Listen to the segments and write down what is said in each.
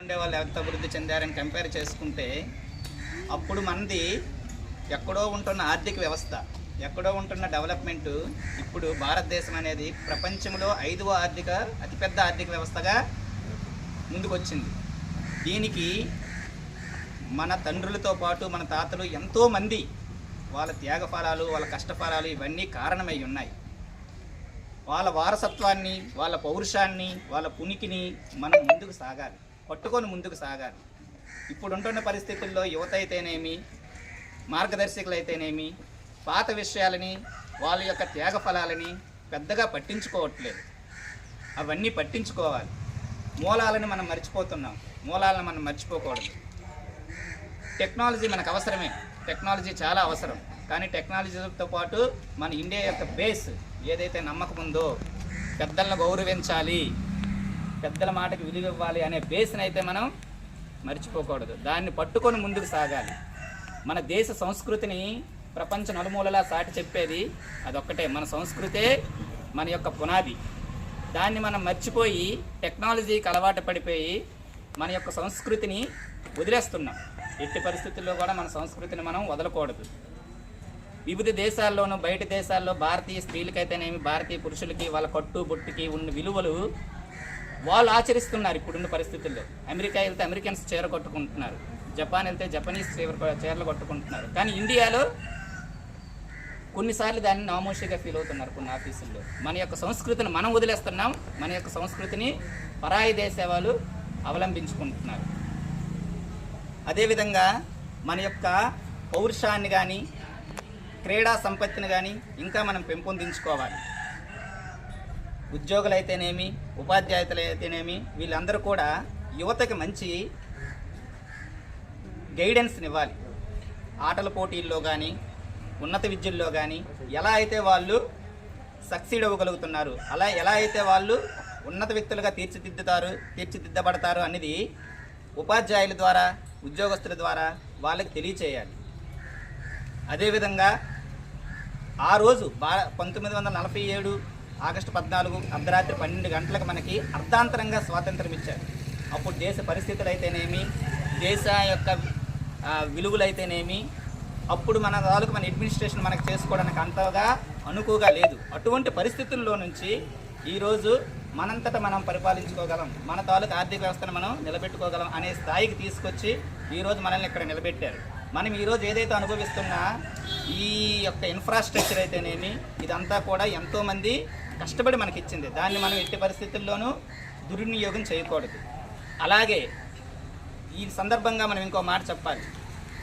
ఉండే వాళ్ళు ఎంత అభివృద్ధి చెందారని కంపేర్ చేసుకుంటే అప్పుడు మనది ఎక్కడో ఉంటున్న ఆర్థిక వ్యవస్థ ఎక్కడో ఉంటున్న డెవలప్మెంట్ ఇప్పుడు భారతదేశం అనేది ప్రపంచంలో ఐదవ ఆర్థిక అతిపెద్ద ఆర్థిక వ్యవస్థగా ముందుకొచ్చింది. దీనికి మన తండ్రులతో పాటు మన తాతలు ఎంతోమంది వాళ్ళ త్యాగఫలాలు వాళ్ళ కష్టఫలాలు ఇవన్నీ కారణమై ఉన్నాయి. వాళ్ళ వారసత్వాన్ని వాళ్ళ పౌరుషాన్ని వాళ్ళ పునికిని మనం ముందుకు సాగాలి పట్టుకొని ముందుకు సాగాలి. ఇప్పుడు ఉంటున్న పరిస్థితుల్లో యువత అయితేనేమి మార్గదర్శకులు అయితేనేమి పాత విషయాలని వాళ్ళ యొక్క త్యాగ ఫలాలని పెద్దగా పట్టించుకోవట్లేదు. అవన్నీ పట్టించుకోవాలి. మూలాలను మనం మర్చిపోతున్నాం. మూలాలను మనం మర్చిపోకూడదు. టెక్నాలజీ మనకు అవసరమే. టెక్నాలజీ చాలా అవసరం. కానీ టెక్నాలజీతో పాటు మన ఇండియా యొక్క బేస్ ఏదైతే నమ్మకం ఉందో పెద్దలను గౌరవించాలి పెద్దల మాటకి విలువ ఇవ్వాలి అనే బేస్ని అయితే మనం మర్చిపోకూడదు. దాన్ని పట్టుకొని ముందుకు సాగాలి. మన దేశ సంస్కృతిని ప్రపంచ నలుమూలలా సాటి చెప్పేది అదొక్కటే. మన సంస్కృతే మన యొక్క పునాది. దాన్ని మనం మర్చిపోయి టెక్నాలజీకి అలవాటు పడిపోయి మన యొక్క సంస్కృతిని వదిలేస్తున్నాం. ఎట్టి పరిస్థితుల్లో కూడా మన సంస్కృతిని మనం వదలకూడదు. వివిధ దేశాల్లోనూ బయట దేశాల్లో భారతీయ స్త్రీలకైతేనేమి భారతీయ పురుషులకి వాళ్ళ కట్టు బొట్టుకి ఉన్న విలువలు వాళ్ళు ఆచరిస్తున్నారు ఇప్పుడున్న పరిస్థితుల్లో. అమెరికా వెళ్తే అమెరికన్స్ చీర కొట్టుకుంటున్నారు. జపాన్ వెళ్తే జపనీస్ చీర చీరలు కొట్టుకుంటున్నారు. కానీ ఇండియాలో కొన్నిసార్లు దాన్ని నామోషిగా ఫీల్ అవుతున్నారు కొన్ని ఆఫీసుల్లో. మన యొక్క సంస్కృతిని మనం వదిలేస్తున్నాం మన యొక్క సంస్కృతిని పరాయి దేశ వాళ్ళు అవలంబించుకుంటున్నారు. అదేవిధంగా మన యొక్క పౌరుషాన్ని కానీ క్రీడా సంపత్తిని కానీ ఇంకా మనం పెంపొందించుకోవాలి. ఉద్యోగులు అయితేనేమి ఉపాధ్యాయులు అయితేనేమి వీళ్ళందరూ కూడా యువతకి మంచి గైడెన్స్ని ఇవ్వాలి ఆటల పోటీల్లో కానీ ఉన్నత విద్యల్లో కానీ ఎలా అయితే వాళ్ళు సక్సీడ్ అవ్వగలుగుతున్నారు అలా ఎలా అయితే వాళ్ళు ఉన్నత వ్యక్తులుగా తీర్చిదిద్దుతారు తీర్చిదిద్దబడతారు అనేది ఉపాధ్యాయుల ద్వారా ఉద్యోగస్తుల ద్వారా వాళ్ళకి తెలియచేయాలి. అదేవిధంగా ఆ రోజు బా పంతొమ్మిది వందల నలభై ఏడు ఆగస్టు పద్నాలుగు అర్ధరాత్రి పన్నెండు గంటలకు మనకి అర్ధాంతరంగా స్వాతంత్రం ఇచ్చారు. అప్పుడు దేశ పరిస్థితులు అయితేనేమి దేశ యొక్క విలువలు విలువలైతేనేమి అప్పుడు మన తాలూకు మన అడ్మినిస్ట్రేషన్ మనకు చేసుకోవడానికి అంతగా అనుకువగా లేదు. అటువంటి పరిస్థితుల్లో నుంచి ఈరోజు మనంతట మనం పరిపాలించుకోగలం మన తాలూకు ఆర్థిక వ్యవస్థను మనం నిలబెట్టుకోగలం అనే స్థాయికి తీసుకొచ్చి ఈరోజు మనల్ని ఇక్కడ నిలబెట్టారు. మనం ఈరోజు ఏదైతే అనుభవిస్తున్నా ఈ యొక్క ఇన్ఫ్రాస్ట్రక్చర్ అయితేనేమి ఇదంతా కూడా ఎంతోమంది కష్టపడి మనకి ఇచ్చింది దాన్ని మనం ఎట్టి పరిస్థితుల్లోనూ దుర్వినియోగం చేయకూడదు. అలాగే ఈ సందర్భంగా మనం ఇంకో మాట చెప్పాలి.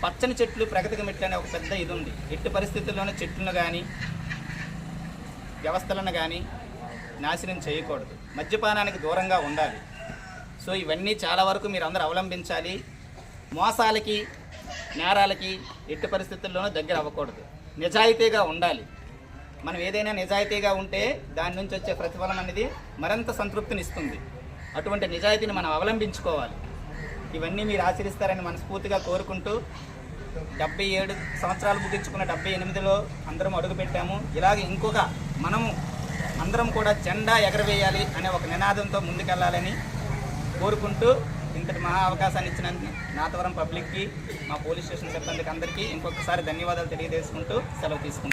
పచ్చని చెట్లు ప్రగతికి మెట్లు అనే ఒక పెద్ద ఇది ఉంది ఎట్టి పరిస్థితుల్లోనూ చెట్లను కానీ వ్యవస్థలను కానీ నాశనం చేయకూడదు. మద్యపానానికి దూరంగా ఉండాలి. సో ఇవన్నీ చాలా వరకు మీరు అందరూ అవలంబించాలి. మోసాలకి నేరాలకి ఎట్టి పరిస్థితుల్లోనూ దగ్గర అవ్వకూడదు. నిజాయితీగా ఉండాలి. మనం ఏదైనా నిజాయితీగా ఉంటే దాని నుంచి వచ్చే ప్రతిఫలం అనేది మరింత సంతృప్తిని ఇస్తుంది అటువంటి నిజాయితీని మనం అవలంబించుకోవాలి. ఇవన్నీ మీరు ఆచరిస్తారని మనస్ఫూర్తిగా కోరుకుంటూ డెబ్బై ఏడు సంవత్సరాలు ముగించుకున్న డెబ్బై ఎనిమిదిలో అందరం అడుగుపెట్టాము. ఇలాగే ఇంకొక మనము అందరం కూడా జెండా ఎగరవేయాలి అనే ఒక నినాదంతో ముందుకెళ్ళాలని కోరుకుంటూ ఇంతటి మహా అవకాశాన్ని ఇచ్చినందుకు నాతవరం పబ్లిక్కి మా పోలీస్ స్టేషన్ సిబ్బందికి అందరికీ ఇంకొకసారి ధన్యవాదాలు తెలియజేసుకుంటూ సెలవు తీసుకుంటాం